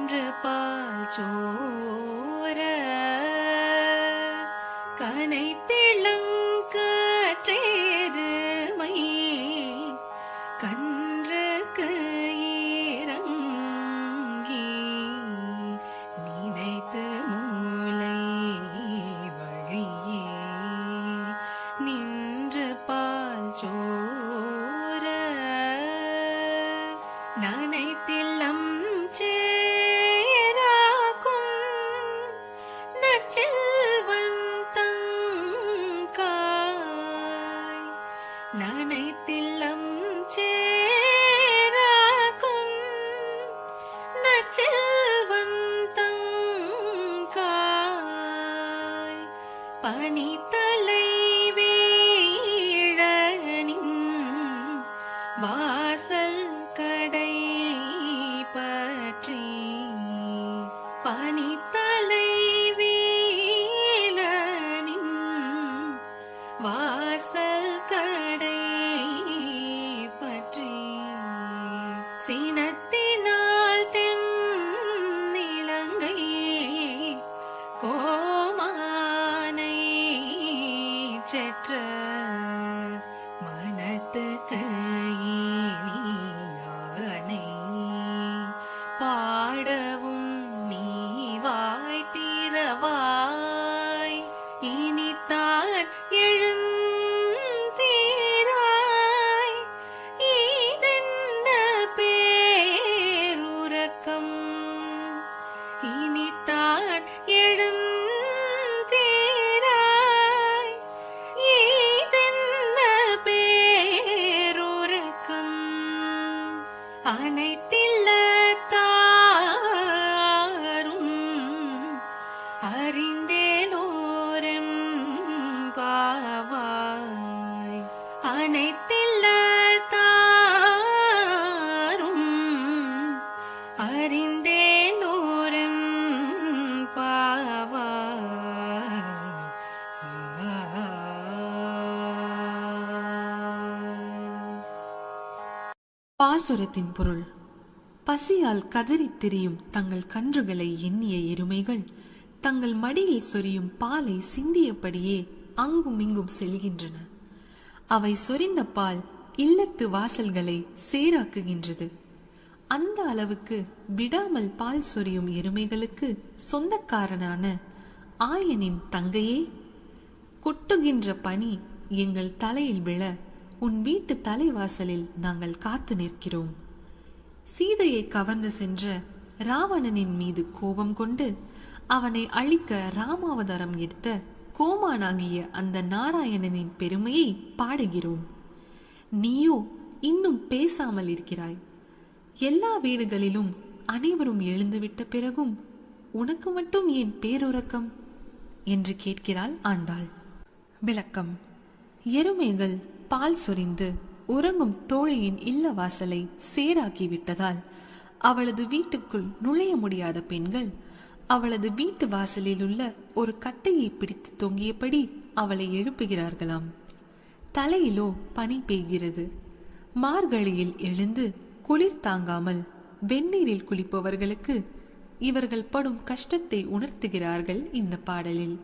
என்று பால் சோர கனைத்திளங்கற்றேருமை கன்றுக்கு இறங்கி நினைத்து மூளை வழியே நின்று பால் சோர நனைத்தில் பனித்தலை வீழனின் வாசல் கடை பற்றி. பனித்தலை வீழனின் வாசல் கடை பற்றி. சீனத்தினால் மனத்துக்கு அனைத்தில்ல தாரும் அறிந்தேனோரம் பாவாய். அனைத்து பாசுரத்தின் பொருள். பசியால் கதறித் திரியும் தங்கள் கன்றுகளை எண்ணிய எருமைகள் தங்கள் மடியில் சொரியும் பாலை சிந்தியபடியே அங்கும் இங்கும் செல்கின்றன. அவை சொரிந்த பால் இல்லத்து வாசல்களை சேராக்குகின்றது. அந்த அளவுக்கு விடாமல் பால் சொரியும் எருமைகளுக்கு சொந்தக்காரனான ஆயனின் தங்கையே கொட்டுகின்ற பனி எங்கள் தலையில் விழ உன் வீட்டு தலைவாசலில் நாங்கள் காத்து நிற்கிறோம். சீதையை கவர்ந்து சென்ற ராவணனின் மீது கோபம் கொண்டு அவனை அழிக்க ராமாவதாரம் எடுத்த கோமானாகிய அந்த நாராயணனின் பெருமையை பாடுகிறோம். நீயோ இன்னும் பேசாமல் இருக்கிறாய். எல்லா வீடுகளிலும் அனைவரும் எழுந்துவிட்ட பிறகும் உனக்கு மட்டும் ஏன் பேருறக்கம்? என்று கேட்கிறாள் ஆண்டாள். விளக்கம். எருமைகள் பால் சொரிந்து உறங்கும் தோழியின் இல்ல வாசலை சேராக்கி விட்டதால் அவளது வீட்டுக்குள் நுழைய முடியாத பெண்கள் அவளது வீட்டு வாசலில் உள்ள ஒரு கட்டையை பிடித்து தொங்கியபடி அவளை எழுப்புகிறார்களாம். தலையிலோ பனி பெய்கிறது. மார்கழியில் எழுந்து குளிர் தாங்காமல் வெந்நீரில் குளிப்பவர்களுக்கு இவர்கள் படும் கஷ்டத்தை உணர்த்துகிறார்கள் இந்த பாடலில்.